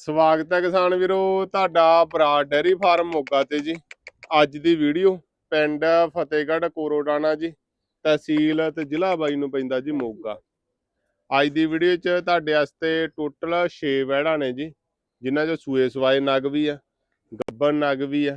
ਸਵਾਗਤ ਹੈ ਕਿਸਾਨ ਵੀਰੋ ਤੁਹਾਡਾ ਭਰਾ ਡੈਰੀ ਫਾਰਮ ਮੋਗਾ ਤੇ ਜੀ। ਅੱਜ ਦੀ ਵੀਡੀਓ ਪਿੰਡ ਫਤਿਹਗੜ੍ਹ ਕੋਰੋਡਾਣਾ ਜੀ ਤਹਿਸੀਲ ਤੇ ਜ਼ਿਲ੍ਹਾ ਬਾਈ ਨੂੰ ਪੈਂਦਾ ਜੀ ਮੋਗਾ। ਅੱਜ ਦੀ ਵੀਡੀਓ 'ਚ ਤੁਹਾਡੇ ਵਾਸਤੇ ਟੋਟਲ 6 ਵਹਿੜਾਂ ਨੇ ਜੀ ਜਿਨ੍ਹਾਂ 'ਚ ਸੂਏ ਸਵਾਏ ਨਗ ਵੀ ਆ ਗੱਬਰ ਨਗ ਵੀ ਆ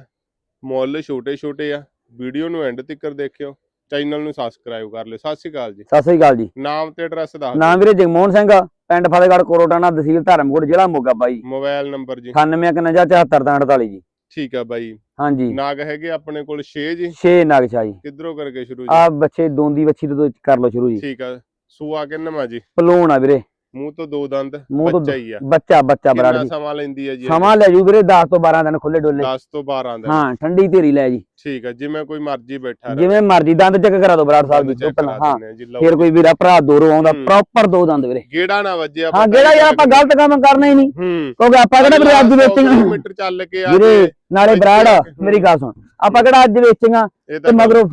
ਮੁੱਲ ਛੋਟੇ ਛੋਟੇ ਆ। ਵੀਡੀਓ ਨੂੰ ਐਂਡ ਤੱਕ ਦੇਖਿਓ ਚੈਨਲ ਨੂੰ ਸਬਸਕ੍ਰਾਈਬ ਕਰ ਲਿਓ। ਸਤਿ ਸ਼੍ਰੀ ਅਕਾਲ ਜੀ। ਸਤਿ ਸ੍ਰੀ ਅਕਾਲ ਜੀ। ਨਾਮ ਤੇ ਐਡਰੈਸ ਦੱਸ ਨਾਮ ਵੀਰੇ ਜਗਮੋਹਨ ਸਿੰਘ ਪਿੰਡ ਫਤਿਹਗੜ੍ਹ ਕੋਰੋਟਾਣਾ ਤਹਿਸੀਲ ਧਰਮਕੋਟ ਜ਼ਿਲ੍ਹਾ ਮੋਗਾ ਬਾਈ। ਮੋਬਾਈਲ ਨੰਬਰ ਜੀ। 9851744748 ਜੀ। ਠੀਕ ਆ ਬਾਈ। ਹਾਂਜੀ। ਨਾਗ ਹੈਗੇ ਆਪਣੇ ਕੋਲ 6 ਜੀ? 6 ਨਗਸ਼ਾ ਜੀ। ਕਿੱਧਰੋਂ ਕਰਕੇ ਸ਼ੁਰੂ ਆ ਜੀ ਬੱਚੇ ਦੋਂਦੀ ਬੱਚੀ ਤੋਂ ਕਰ ਲਓ ਸ਼ੁਰੂ ਜੀ। ਠੀਕ ਆ। ਸੂਆ ਕਿੰਨਵਾ ਜੀ? ਪਲੂਣ ਆ ਵੀਰੇ। ਮੂੰਹ ਤੋਂ ਦੋ ਦੰਦ ਮੂੰਹ ਤੋਂ ਬੱਚਾ ਹੀ ਆ। ਬੱਚਾ ਬੱਚਾ ਬਰਾੜ ਕਿੰਨਾ ਜੀ ਸਮਾਂ ਲੈਂਦੀ ਹੈ ਜੀ ਸਮਾਂ ਲੈ ਜੂ ਵੀਰੇ 10 ਤੋਂ 12 ਦਿਨ ਖੁੱਲੇ ਡੋਲੇ। 10 ਤੋਂ 12 ਦਾ ਹਾਂ ਠੰਡੀ ਧੀਰੀ ਲੈ ਜੀ। ਠੀਕ ਆ ਜਿਵੇਂ ਕੋਈ ਮਰਜ਼ੀ ਬੈਠਾ ਰਹੇ। ਜਿਵੇਂ ਮਰਜ਼ੀ ਦੰਦ ਚੈੱਕ ਕਰਾ ਦੋ ਬਰਾੜ ਸਾਹਿਬ ਜੀ ਪਹਿਲਾਂ ਹਾਂ। ਆ ਫਿਰ ਕੋਈ ਵੀਰਾ ਭਰਾ ਦੂਰੋਂ ਆਉਂਦਾ। ਪ੍ਰੋਪਰ ਦੋ ਦੰਦ ਵੀਰੇ। ਗੇੜਾ ਨਾ ਵੱਜੇ ਹਾਂ ਜਿਹੜਾ ਯਾਰ ਆਪਾਂ ਗਲਤ ਕੰਮ ਕਰਨਾ ਹੀ ਨਹੀਂ। ਕਿਉਂਕਿ ਆਪਾਂ ਕਿਹੜਾ ਵੀਰੇ ਅੱਜ ਵੇਚਣਾ ਕਿਲੋਮੀਟਰ ਚੱਲ ਕੇ ਆ ਵੀਰੇ ਨਾਲੇ ਬਰਾੜ ਆ। ਮੇਰੀ ਗੱਲ ਸੁਣ। ਆਪਾਂ ਕਿਹੜਾ ਅੱਜ ਵੇਚਾਂਗਾ ਇਹ ਤੇ ਮਗਰੋਂ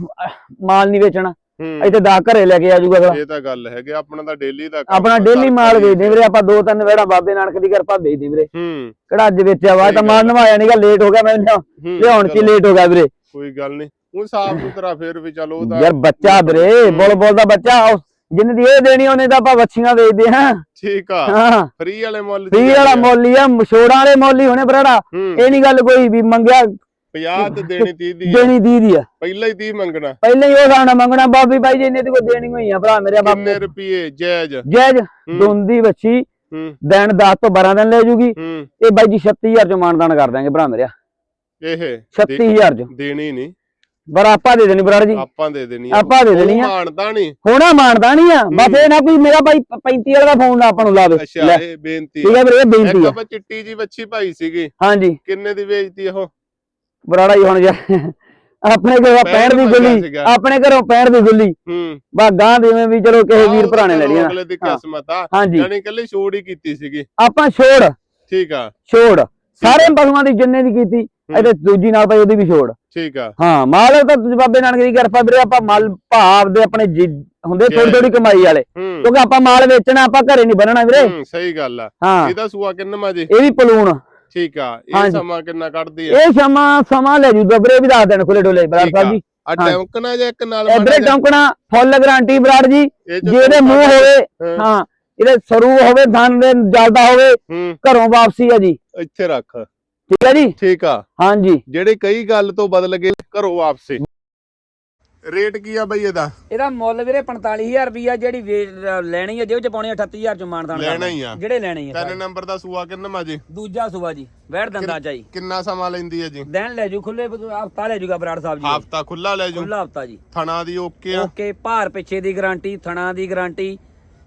ਮਾਲ ਨਹੀਂ ਵੇਚਣਾ। ਇੱਥੇ ਦਾ ਘਰੇ ਲੈ ਕੇ ਆ ਜਾਊਗਾ ਅਗਲਾ। ਇਹ ਤਾਂ ਗੱਲ ਹੈਗੀ ਆਪਣਾ ਤਾਂ ਡੇਲੀ ਦਾ ਆਪਣਾ ਡੇਲੀ ਮਾਲ। ਵੇਚਦੇ ਵੀਰੇ ਆਪਾਂ ਦੋ ਤਿੰਨ ਵੇੜਾ ਬਾਬੇ ਨਾਨਕ ਦੀ ਕਿਰਪਾ ਵੇਚਦੇ ਵੀਰੇ। ਹੂੰ। ਕਿਹੜਾ ਅੱਜ ਵੇਚਿਆ ਵਾ ਤਾਂ ਮਾਲ। ਨਵਾਇਆ ਨਹੀਂਗਾ ਲੇਟ ਹੋ ਗਿਆ ਮੈਂ ਲਿਆਉਣ ਚ ਲੇਟ ਹੋ ਗਿਆ ਵੀਰੇ। ਕੋਈ ਗੱਲ ਨਹੀਂ ਉਹ ਸਾਫ਼ ਸੁਥਰਾ ਫੇਰ ਵੀ ਚਲੋ ਉਹਦਾ ਯਾਰ ਬੱਚਾ ਵੀਰੇ। ਬੋਲ ਬੋਲ ਦਾ ਬੱਚਾ ਜਿੰਨੇ ਦੀ ਇਹ ਦੇਣੀ ਉਹਨੇ ਤਾਂ ਆਪਾਂ ਵੱਛੀਆਂ ਵੇਚਦੇ ਹਾਂ ਠੀਕ ਆ ਹਾਂ। ਫ੍ਰੀ ਵਾਲੇ ਮੁੱਲ ਦੀ ਫੀ ਗੱਲ ਵਾਲਾ। ਮੁੱਲ ਹੀ ਆ ਮਸ਼ੋੜਾਂ ਵਾਲੇ ਮੁੱਲ ਹੀ ਹੋਣੇ ਬਰਾੜਾ ਇਹ ਨਹੀਂ ਗੱਲ ਕੋਈ ਵੀ ਮੰਗਿਆ 50 ਤੇ ਦੇਣੀ 30 ਦੀ ਆ। ਦੇਣੀ ਦੀ ਦੀ ਆ। ਪਹਿਲਾਂ ਹੀ 30 ਮੰਗਣਾ। ਪਹਿਲਾਂ ਹੀ ਉਹ ਸਾਡਾ ਮੰਗਣਾ ਬਾਬੀ ਭਾਈ ਜੀ ਇਹਨੇ ਤੇ ਕੋਈ ਦੇਣੀ ਹੋਈ ਆ ਭਰਾ ਮੇਰੇ ਬਾਬੂ ਕਿੰਨੇ ਰੁਪਏ ਜਾਇਜ਼ ਜੈਜ ਦੋਂਦੀ ਵੱਛੀ ਹੂੰ। ਦਿਨ 10 ਤੋਂ 12 ਦਿਨ ਲੈ ਜੂਗੀ। ਹੂੰ। ਇਹ ਬਾਈ ਜੀ 36000 ਚ ਮਾਨਦਾਨ ਕਰ ਦਾਂਗੇ ਭਰਾ ਮੇਰਿਆ ਇਹ 36000 ਚ। ਦੇਣੀ ਨਹੀਂ। ਪਰ ਆਪਾਂ ਦੇ ਦੇਣੀ ਬਰਾੜ ਜੀ। ਆਪਾਂ ਦੇ ਦੇਣੀ ਆਪਾਂ ਦੇ ਦੇਣੀ ਆ। ਮਾਣਦਾ ਨਹੀਂ ਹੋਣਾ ਮਾਨਦਾ ਨਹੀਂ ਆ। ਬਸ ਇਹ ਨਾ ਕੋਈ ਮੇਰਾ ਭਾਈ 35 ਵਾਲਾ ਦਾ ਫੋਨ ਨਾ ਆਪਾਂ ਨੂੰ ਲਾਵੇ। ਅੱਛਾ ਲੈ, ਇਹ ਬੇਨਤੀ ਠੀਕ ਹੈ ਵੀਰੇ ਇਹ ਇੱਕ ਬੇਨਤੀ ਆ। ਆਪਾਂ ਚਿੱਟੀ ਜੀ ਵੱਛੀ ਪਾਈ ਸੀਗੀ। ਹਾਂਜੀ। ਕਿੰਨੇ ਦੀ ਵੇਚਤੀ ਉਹ? ਬਰਾੜਾ ਹੀ ਹੁਣ ਜਾ ਆਪਣੇ ਘਰੋਂ ਪੈਣ ਦੀ ਗੁੱਲੀ। ਆਪਣੇ ਘਰੋਂ ਪੈਣ ਦੀ ਗੁੱਲੀ। ਹੂੰ। ਬਾ ਗਾਂ ਦੇਵੇਂ ਵੀ ਚਲੋ ਕਿਸੇ ਵੀਰ ਭਰਾ ਨੇ ਲੈਣੀ ਆ ਅਗਲੇ ਦੀ। ਕਿਸਮਤ ਆ। ਕੱਲੀ ਛੋੜ ਹੀ ਕੀਤੀ ਸੀਗੀ। ਆਪਾਂ ਛੋੜ। ਠੀਕ ਆ। ਛੋੜ। ਸਾਰੇ ਪਸ਼ੂਆਂ ਦੀ ਜਿੰਨੇ ਦੀ ਕੀਤੀ ਇਹਦੇ ਦੂਜੀ ਨਾਲ ਭਾਈ ਉਹਦੀ ਵੀ ਛੋੜ। ਠੀਕ ਆ। ਹਾਂ ਮਾਲ ਤਾਂ ਬਾਬੇ ਨਾਨਕ ਦੀ ਕਿਰਪਾ ਵੀਰੇ ਆਪਾਂ ਮਾਲ ਭਾਵ ਦੇ ਆਪਣੇ ਜੀ- ਹੁੰਦੇ ਥੋੜੀ ਥੋੜੀ ਕਮਾਈ ਵਾਲੇ। ਕਿਉਂਕਿ ਆਪਾਂ ਮਾਲ ਵੇਚਣਾ ਆਪਾਂ ਘਰੇ ਨਹੀਂ ਬੰਨਣਾ ਵੀਰੇ। ਸਹੀ ਗੱਲ ਆ। ਇਹਦਾ ਸੂਆ ਕਿੰਨਾ ਜੀ? ਇਹ ਵੀ ਪਲੂਣ। ਠੀਕ ਆ ਇਹ ਹਾਂਜੀ। ਸਮਾਂ ਕਿੰਨਾ ਕੱਢਦੀ ਆ? ਇਹ ਸਮਾਂ ਸਮਾਂ ਲੈ ਜੂ ਵੀਰੇ ਵੀ ਦੱਸ ਦੇਣ ਖੁੱਲੇ ਡੋਲੇ ਬਰਾੜ ਠੀਕ ਸਾਹਿਬ ਆ। ਜੀ। ਆ ਹਾਂ। ਟੈਂਕਣਾ ਜਾਂ ਇੱਕ ਨਾਲ ਇਧਰੇ ਮਾੜਾ ਜਿਹਾ- ਟੌਂਕਣਾ ਫੁੱਲ ਗਾਰੰਟੀ ਬਰਾੜ ਜੀ ਇਹ ਜੋ ਜੇ ਇਹਦੇ ਮੂੰਹ ਹਾਂ। ਹੋਵੇ ਹਾਂ। ਇਹਦੇ ਸਰੂ ਹੋਵੇ ਥਣ ਦੇ ਜਲਦਾ ਹੋਵੇ ਹੂੰ। ਘਰੋਂ ਵਾਪਸੀ ਆ ਜੀ। ਇੱਥੇ ਰੱਖ। ਠੀਕ ਹੈ ਜੀ? ਠੀਕ ਆ। ਹਾਂਜੀ। ਜਿਹੜੇ ਕਈ ਗੱਲ ਤੋਂ ਬਦਲ ਗਏ ਘਰੋਂ ਵਾਪਸੇ। ਰੇਟ ਕੀ ਆ ਬਈ ਇਹਦਾ? ਇਹਦਾ ਮੁੱਲ ਵੀਰੇ 45000 ਰੁਪਿਆ ਜਿਹੜੀ ਲੈਣੀ ਹੈ ਜਿਹਦੇ ਚ ਪਾਉਣੀ 38000 ਚ ਮਾਨਦਾਨ ਲੈਣਾ ਹੀ ਆ। ਜਿਹੜੇ ਲੈਣੇ ਆ ਤਿੰਨ ਨੰਬਰ ਦਾ ਸੂਆ ਕਿੰਨਾ ਜੀ? ਦੂਜਾ ਸੁਬਾ ਜੀ ਵੈੜ ਦੰਦਾ ਚਾਈ ਕਿੰਨਾ ਸਮਾਂ ਲੈਂਦੀ ਹੈ ਜੀ? ਦਿਨ ਲੈ ਜੂ ਖੁੱਲੇ ਹਫਤਾ ਲੈ ਜੂਗਾ ਬਰਾੜ ਸਾਹਿਬ ਜੀ। ਹਫਤਾ ਖੁੱਲਾ ਲੈ ਜੂ? ਖੁੱਲਾ ਹਫਤਾ ਜੀ। ਥਣਾ ਦੀ ਓਕੇ ਆ? ਓਕੇ ਭਾਰ ਪਿੱਛੇ ਦੀ ਗਾਰੰਟੀ ਥਣਾ ਦੀ ਗਾਰੰਟੀ।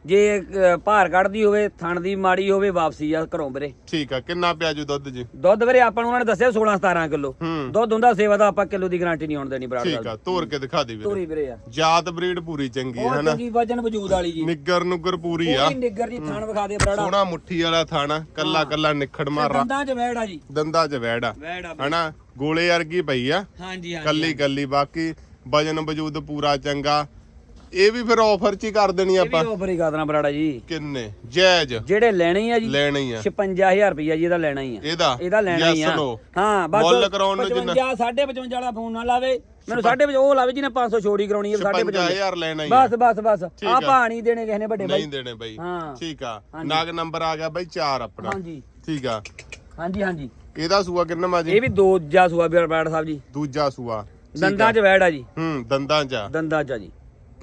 ਜੇ ਅ, ਭਾਰ ਕੱਢਦੀ ਹੋਵੇ ਥਣ ਦੀ ਮਾੜੀ ਹੋਵੇ ਵਾਪਸੀ ਆ ਘਰੋਂ ਵੀਰੇ। ਠੀਕ ਆ ਕਿੰਨਾ ਪਿਆ ਜੂ ਦੁੱਧ ਜੀ? ਦੁੱਧ ਵੀਰੇ ਆਪਾਂ ਨੂੰ ਉਹਨਾਂ ਨੇ ਦੱਸਿਆ 16 17 ਕਿਲੋ। ਹੂੰ। ਦੁੱਧ ਹੁੰਦਾ ਸੇਵਾ ਦਾ ਆਪਾਂ ਕਿਲੋ ਦੀ ਗਾਰੰਟੀ ਨਹੀਂ ਹੋਣ ਦੇਣੀ ਬਰਾੜ ਠੀਕ ਆ ਤੋਰ ਕੇ ਦਿਖਾ ਦੇ ਵੀਰੇ। ਤੋਰੀ ਵੀਰੇ ਆ। ਜਾਤ ਬਰੀਡ ਪੂਰੀ ਚੰਗੀ ਹੈ ਉਹ ਹਨਾ? ਚੰਗੀ ਵਜਨ ਵਜੂਦ ਵਾਲੀ ਜੀ। ਨਿੱਗਰ ਨੁੱਗਰ ਪੂਰੀ ਆ। ਪੂਰੀ ਨਿੱਗਰ ਜੀ ਥਣ ਵਿਖਾ ਦੇ ਬਰਾੜਾ। ਸੋਹਣਾ ਮੁੱਠੀ ਵਾਲਾ ਥਾਣਾ ਕੱਲਾ ਕੱਲਾ ਨਿਖੜ ਮਾਰਾ। ਦੰਦਾਂ 'ਚ ਵੈੜ ਆ ਜੀ। ਦੰਦਾਂ 'ਚ ਵੈੜ ਆ। ਵੈੜ ਆ ਹਨਾ? ਗੋਲੇ ਵਰਗੀ ਪਈ ਆ। ਹਾਂਜੀ ਹਾਂਜੀ ਕੱਲੀ ਕੱਲੀ ਬਾਕੀ ਵਜਨ ਵਜੂਦ ਪੂਰਾ ਚੰਗਾ। ਇਹ ਵੀ ਫਿਰ ਆਫਰ 'ਚ ਹੀ ਕਰ ਦੇਣੀ ਇਹ ਵੀ ਆਪਾਂ। ਆਫਰ ਹੀ ਕਰਦਣਾ ਬਰਾੜਾ ਜੀ। ਕਿੰਨੇ? ਜਾਇਜ਼। ਜਿਹੜੇ ਲੈਣੇ ਆ ਜੀ ਲੈਣੀ ਆ। 56000 ਰੁਪਈਆ ਜੀ ਇਹਦਾ ਲੈਣਾ ਹੀ ਆ। ਇਹਦਾ? ਇਹਦਾ ਲੈਣਾ ਹੀ ਆ? ਹਾਂ ਬਸ ਮੁੱਲ ਕਰਾਉਣ ਨੂੰ ਜਿੰਨਾ 55 55 ਵਾਲਾ ਫੋਨ ਨਾ ਲਾਵੇ। ਮੈਨੂੰ 55 ਉਹ ਲਾਵੇ ਜਿਹਨੇ 500 ਛੋੜੀ ਕਰਾਉਣੀ ਹੈ 55 55000 ਲੈਣਾ ਹੀ ਆ। ਬਸ ਬਸ ਬਸ। ਆ। ਪਾਣੀ ਦੇਣੇ ਕਿਸੇ ਨੇ ਵੱਡੇ ਬਾਈ। ਨਹੀਂ ਦੇਣੇ ਬਈ। ਹਾਂ। ਠੀਕ ਆ। ਨਾਗ ਨੰਬਰ ਆ ਗਿਆ ਬਈ 4 ਆਪਣਾ। ਹਾਂਜੀ। ਠੀਕ ਆ। ਹਾਂਜੀ ਹਾਂਜੀ। ਇਹਦਾ ਸੂਆ ਕਿੰਨਾ ਮਾ ਜੀ? ਇਹ ਵੀ ਦੋ ਜਾ ਸੁਆ ਬਰਾੜ ਸਾਹਿਬ ਜੀ। ਦੂਜਾ ਸੂਆ। ਦੰਦਾਂ। 'ਚ ਵੈੜ ਆ ਜੀ। ਹੂੰ ਦੰਦਾਂ 'ਚ ਆ। ਦੰਦਾਂ 'ਚ ਆ ਜੀ।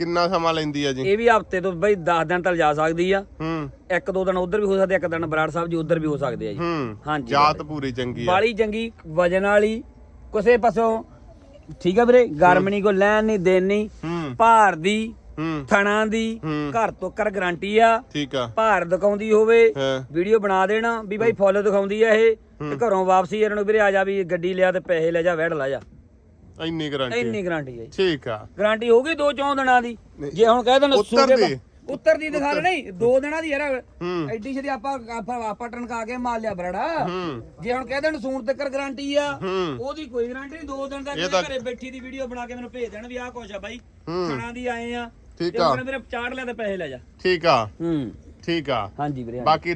ਕਿੰਨਾ ਸਮਾਂ ਲੈਂਦੀ ਆ ਜੀ? ਇਹ ਵੀ ਹਫ਼ਤੇ ਤੋਂ ਬਈ 10 ਦਿਨ ਤੱਕ ਜਾ ਸਕਦੀ ਆ। ਹੂੰ। ਇੱਕ ਦੋ ਦਿਨ ਉਧਰ ਵੀ ਹੋ ਸਕਦੇ ਇੱਕ ਦਿਨ ਬਰਾੜ ਸਾਹਿਬ ਜੀ ਉਧਰ ਵੀ ਹੋ ਸਕਦੇ ਆ ਜੀ। ਹੂੰ। ਹਾਂਜੀ। ਜਾਤ ਪੂਰੀ ਚੰਗੀ ਆ। ਬਾਲੀ ਚੰਗੀ ਵਜਨ ਵਾਲੀ ਕਿਸੇ ਪਾਸੋਂ ਠੀਕ ਆ ਵੀਰੇ ਗਰਮ ਨਹੀਂ ਕੋ ਲੈਣ ਨਹੀਂ ਦੇਣ ਨਹੀਂ ਹੂੰ। ਭਾਰ ਦੀ ਹੂੰ। ਥਣਾ ਦੀ ਘਰ ਤੋਂ ਕਰ ਗਾਰੰਟੀ ਆ। ਠੀਕ ਆ। ਭਾਰ ਦਿਖਾਉਂਦੀ ਹੋਵੇ ਹਾਂ। ਵੀਡੀਓ ਬਣਾ ਦੇਣਾ ਵੀ ਬਾਈ ਫੁੱਲ ਦਿਖਾਉਂਦੀ ਆ ਇਹ ਤੇ ਘਰੋਂ ਵਾਪਸੀ ਇਹਨਾਂ ਨੂੰ ਵੀਰੇ ਆ ਜਾ ਵੀ ਗੱਡੀ ਲਿਆ ਤੇ ਪੈਸੇ ਲੈ ਜਾ ਵੜ ਲਾ ਜਾ। ਇੰਨੀ ਗਾਰੰਟੀ ਇੰਨੀ ਗਾਰੰਟੀ ਹੈ ਜੀ। ਠੀਕ ਆ। ਗਾਰੰਟੀ ਹੋਊਗੀ ਦੋ ਚੌਂ ਦਿਨਾਂ ਦੀ। ਜੇ ਹੁਣ ਕਹਿ ਦੇਣ ਉੱਤਰ ਦੀ? ਪਾ- ਉੱਤਰ ਦੀ ਦਿਖਾ ਲੈ ਨਹੀਂ ਦੋ ਦਿਨਾਂ ਦੀ ਯਾਰ। ਐਡੀ ਛੇਤੀ ਆਪਾਂ ਆਪਾਂ ਆਪਾਂ ਟਣਕਾ ਕੇ ਮਾਲ ਲਿਆ ਬਰੜਾ। ਹੂੰ। ਜੇ ਹੁਣ ਕਹਿ ਦੇਣ ਸੂਣ ਤੱਕ ਗਾਰੰਟੀ ਆ ਹੂੰ। ਉਹਦੀ ਕੋਈ ਗਾਰੰਟੀ ਨਹੀਂ ਦੋ ਦਿਨ ਤੱਕ ਇਹ ਤਾਂ- ਘਰੇ ਬੈਠੀ ਦੀ ਵੀਡੀਓ ਬਣਾ ਕੇ ਮੈਨੂੰ ਭੇਜ ਦੇਣ ਵੀ ਆਹ ਕੁਛ ਆ ਬਾਈ। ਹੂੰ। ਖਾਣਾ ਦੀ ਆਏ ਆ। ਠੀਕ ਆ। ਮੇਰੇ ਚਾੜ ਲਿਆ ਤੇ ਪੈਸੇ ਲੈ ਜਾ। ਠੀਕ ਆ। ਹੂੰ। ਠੀਕ ਆ। ਹਾਂਜੀ ਵੀਰੇ ਹਾਂਜੀ। ਬਾਕੀ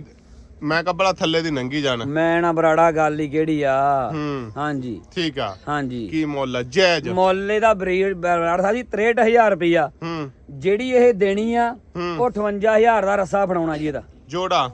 ਮੈਂ ਕਬਲਾ ਥੱਲੇ ਦੀ ਨੰਗੀ ਜਾਣਾ। ਮੈਂ ਨਾ ਬਰਾੜਾ ਗੱਲ ਹੀ ਕਿਹੜੀ ਆ? ਹੂੰ। ਹਾਂਜੀ। ਠੀਕ ਆ। ਹਾਂਜੀ। ਕੀ ਮੁੱਲ ਆ? ਜਾਇਜ਼। ਮੁੱਲ ਦਾ ਬਰੀਡ ਬਰਾੜ ਸਾਹਿਬ ਜੀ 63000 ਰੁਪਈਆ। ਹੂੰ। ਜਿਹੜੀ ਇਹ ਦੇਣੀ ਆ ਉਹ 58000 ਦਾ ਰੱਸਾ ਫੜਾਉਣਾ ਜੀ ਇਹਦਾ। ਜੋੜਾ।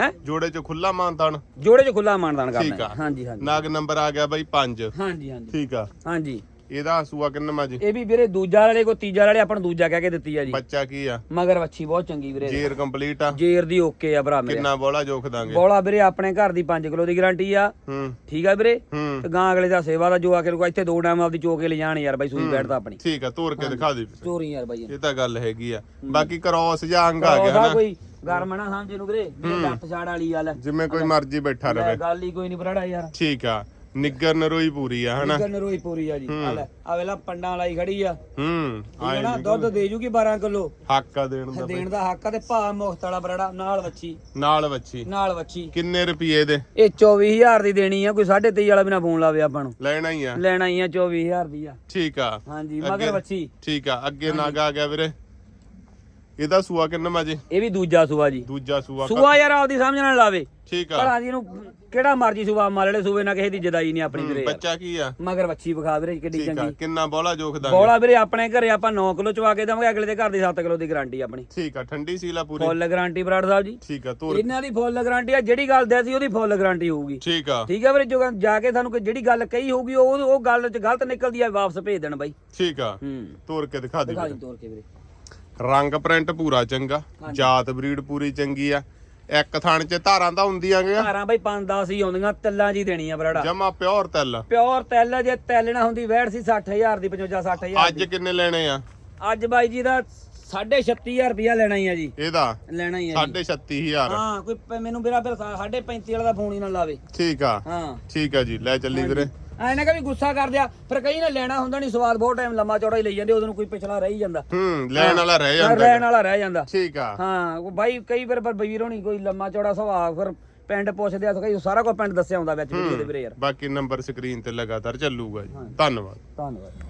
ਹੈ? ਜੋੜੇ ਚ ਖੁੱਲਾ ਮਾਨਤਾਨ। ਜੋੜੇ 'ਚ ਖੁੱਲਾ ਮਾਨਦਾਨ ਕਰਨਾ। ਹਾਂਜੀ ਹਾਂਜੀ। ਨਾਗ ਨੰਬਰ ਆ ਗਿਆ ਬਾਈ 5 ਹਾਂਜੀ ਹਾਂਜੀ। ਠੀਕ ਆ। ਹਾਂਜੀ। ਇਹਦਾ ਸੂਆ ਕਿੰਨਾ ਜੀ? ਇਹ ਵੀ ਵੀਰੇ ਦੂਜਾ ਵਾਲੇ ਕੋ ਤੀਜਾ ਵਾਲੇ ਆਪਾਂ ਨੂੰ ਦੂਜਾ ਕਹਿ ਕੇ ਦਿੱਤੀ ਆ ਜੀ। ਬੱਚਾ ਕੀ ਆ? ਮਗਰ ਵੱਛੀ ਬਹੁਤ ਚੰਗੀ ਵੀਰੇ। ਜੇਰ ਕੰਪਲੀਟ ਆ। ਜੇਰ ਦੀ ਓਕੇ ਆ ਭਰਾ ਮੇਰੇ। ਕਿੰਨਾ ਬੋਲਾ ਜੋਖ ਦਾਂਗੇ। ਬੋਲਾ ਵੀਰੇ ਆਪਣੇ ਘਰ ਦੀ 5 ਕਿਲੋ ਦੀ ਗਾਰੰਟੀ ਆ। ਹੂੰ। ਠੀਕ ਆ ਵੀਰੇ? ਤੇ ਗਾਂ ਅਗਲੇ ਦਾ ਸੇਵਾ ਦਾ ਜੋ ਆ ਕੇ ਲੂਗਾ ਇੱਥੇ ਦੋ ਟਾਈਮ ਆਪਦੀ ਚੋਕੇ ਲੈ ਜਾਣ ਯਾਰ ਬਾਈ ਸੂਈ ਬੈਠਦਾ ਆਪਣੀ। ਠੀਕ ਆ ਤੋਰ ਕੇ ਦਿਖਾ ਦੇ ਚੋਰੀ ਯਾਰ ਬਾਈ। ਇਹ ਤਾਂ ਗੱਲ ਹੈਗੀ ਆ। ਬਾਕੀ ਕਰੋਸ ਜਾਂ ਅੰਗ ਆ ਗਿਆ ਨਾ ਕੋਈ ਗਰਮਣਾ ਸਮਝ ਨੂੰ ਵੀਰੇ। ਵੀਰੇ ਲੱਤ ਛਾੜ ਵਾਲੀ ਗੱਲ। ਜਿਵੇਂ ਕੋਈ ਮਰਜ਼ੀ ਬੈਠਾ ਰਵੇ। ਗੱਲ ਹੀ ਕੋਈ ਨਹੀਂ ਭਰਾੜਾ ਯਾਰ। ਠੀਕ ਆ। ਨਿੱਗਰ ਨਰੋਈ ਪੂਰੀ ਆ ਹਨਾ? ਨਿਕਲ ਨਰੋਈ ਪੂਰੀ ਆ ਜੀ। ਆ ਲੈ ਆ ਵੇਲਾ ਪੰਡਾਂ ਲਾਈ ਖੜੀ ਆ। ਹੂੰ ਹੈ ਨਾ ਦੁੱਧ ਦੇ ਜੂਗੀ 12 ਕਿਲੋ। ਹੱਕ ਆ ਦੇਣ ਦਾ ਦੇਣ ਦਾ ਹੱਕ ਆ ਤੇ ਭਾ ਮੁਖਤ ਵਾਲਾ ਬਰਾੜਾ ਨਾਲ ਵੱਛੀ। ਨਾਲ ਬੱਚੀ ਨਾਲ ਵੱਛੀ। ਕਿੰਨੇ ਰੁਪਏ ਦੇ? ਇਹ 24000 ਦੀ ਦੇਣੀ ਆ ਕੋਈ 23.5 ਵਾਲਾ ਬਿਨਾ ਫੋਨ ਲਾਵੇ ਆਪਾਂ ਨੂੰ। ਲੈਣਾ ਹੀ ਆ। ਲੈਣਾ ਹੀ ਆ 24000 ਦੀ ਆ। ਠੀਕ ਆ। ਹਾਂਜੀ ਮਗਰ ਵੱਛੀ। ਠੀਕ ਆ ਅੱਗੇ ਨਾਗ ਆ ਗਿਆ ਵੀਰੇ। ਇਹਦਾ ਸੂਆ ਕਿੰਨਾ ਮਾ ਜੀ? ਇਹ ਵੀ ਦੂਜਾ ਸੂਆ ਜੀ। ਦੂਜਾ ਸੂਆ ਸੂਆ ਯਾਰ ਆਪਦੀ ਸਮਝ ਨਾਲ ਲਾਵੇ। ਠੀਕ ਆ। ਭਲਾ ਜੀ ਨੂੰ ਕਿਹੜਾ ਮਰਜ਼ੀ ਸੂਆ ਮਾਰ ਲੈ ਸੂਵੇ ਨਾ ਕਿਸੇ ਦੀ ਜਦਾਈ ਨਹੀਂ ਆਪਣੀ ਵੀਰੇ ਬੱਚਾ ਕੀ ਆ? ਮਗਰ ਵੱਛੀ ਵਿਖਾ ਵੀਰੇ ਕਿੱਡੀ ਠੀਕ ਆ ਚੰਗੀ। ਕਿੰਨਾ ਬੋਲਾ ਜੋਖ ਦਾਂਗੇ ਬੋਲਾ ਵੀਰੇ ਆਪਣੇ ਘਰੇ ਆਪਾਂ 9 ਕਿਲੋ ਚਵਾ ਕੇ ਦਵਾਂਗੇ ਅਗਲੇ ਦੇ ਘਰ ਦੀ 7 ਕਿਲੋ ਦੀ ਗਾਰੰਟੀ ਆਪਣੀ। ਠੀਕ ਆ ਠੰਡੀ ਸੀਲਾ ਪੂਰੀ। Full guarantee Brar Sahib ji. ਠੀਕ ਆ ਤੋਰ ਇਹਨਾਂ ਦੀ ਫੁੱਲ ਗਾਰੰਟੀ ਆ ਜਿਹੜੀ ਗੱਲ ਦੇ ਸੀ ਉਹਦੀ ਫੁੱਲ ਗਾਰੰਟੀ ਹੋਊਗੀ। ਠੀਕ ਆ। ਠੀਕ ਹੈ ਵੀਰੇ ਜੋ ਜਾ ਕੇ ਸਾਨੂੰ ਜਿਹੜੀ ਗੱਲ ਕਹੀ ਹੋਊਗੀ ਉਹ ਉਹ ਗੱਲ ਚ ਗਲਤ ਨਿਕਲਦੀ ਆ ਵਾਪਸ ਭੇਜ ਦੇਣ ਬਾਈ। ਠੀਕ ਆ। ਹੂੰ। ਤੋਰ ਕੇ ਦਿਖਾ। ਦੀ ਤੋਰ ਕੇ ਵੀਰੇ। ਰੰਗ ਪ੍ਰਿੰਟ ਪੂਰਾ ਚੰਗਾ ਜਾਤ ਬਰੀਡ ਪੂਰੀ ਚੰਗੀ ਆ। ਇੱਕ ਥਣ ਚ ਧਾਰਾਂ ਤਾਂ ਹੁੰਦੀਆਂ ਗਿਆ ਧਾਰਾਂ ਬਾਈ 5-10 ਹੀ ਆਉਂਦੀਆਂ ਤਿੱਲਾਂ ਜੀ ਦੇਣੀ ਆ ਬਰਾੜਾ। ਜਮਾ ਪਿਓਰ ਤਿਲ। ਪਿਓਰ ਤਿੱਲ ਜੇ ਤਿੱਲ ਨਾ ਹੁੰਦੀ ਵੈੜ ਸੀ 60000 ਦੀ 55 60000 ਅੱਜ ਕਿੰਨੇ ਲੈਣੇ ਆ? ਅੱਜ ਬਾਈ ਜੀ ਦਾ 36500 ਰੁਪਿਆ ਲੈਣਾ ਹੀ ਆ ਜੀ। ਇਹਦਾ? ਲੈਣਾ ਹੀ ਆ ਜੀ। 36500 ਹਾਂ ਕੋਈ ਮੈਨੂੰ ਵੀਰਾ ਫਿਰ 35 ਵਾਲਾ ਦਾ ਫੋਨ ਹੀ ਨਾ ਲਾਵੇ। ਠੀਕ ਆ। ਹਾਂ। ਠੀਕ ਆ ਜੀ ਲੈ ਚੱਲੀ ਵੀਰੇ। ਐ ਨਾ ਕਿ ਵੀ ਗੁੱਸਾ ਕਰ ਦਿਆ ਫਿਰ ਕਈ ਨੇ ਲੈਣਾ ਹੁੰਦਾ ਨਹੀਂ ਸਵਾਦ ਬਹੁਤ ਟਾਈਮ ਲੰਮਾ ਚੌੜਾ ਹੀ ਲਈ ਜਾਂਦੇ ਨੂੰ ਕੋਈ ਪਿਛਲਾ ਰਹਿ ਹੀ ਜਾਂਦਾ। ਹੂੰ ਲੈਣ ਵਾਲਾ ਰਹਿ ਜਾਂਦਾ ਰਹਿਣ ਵਾਲਾ ਰਹਿ ਜਾਂਦਾ। ਠੀਕ ਆ। ਹਾਂ ਉਹ ਬਾਈ ਕਈ ਵਾਰ ਪਰ ਵੀਰ ਹੋਣੀ ਕੋਈ ਲੰਮਾ ਚੌੜਾ ਸੁਭਾਅ ਫਿਰ ਪਿੰਡ ਪੁੱਛਦੇ ਆ ਕਈ ਸਾਰਾ ਕੁਝ ਪਿੰਡ ਦੱਸਿਆ ਹੁੰਦਾ ਵਿੱਚ ਵੀਡੀਓ ਦੇ ਵੀਰੇ ਯਾਰ ਬਾਕੀ ਨੰਬਰ ਸਕਰੀਨ ਤੇ ਲਗਾਤਾਰ ਚੱਲੂਗਾ ਜੀ। ਧੰਨਵਾਦ। ਧੰਨਵਾਦ।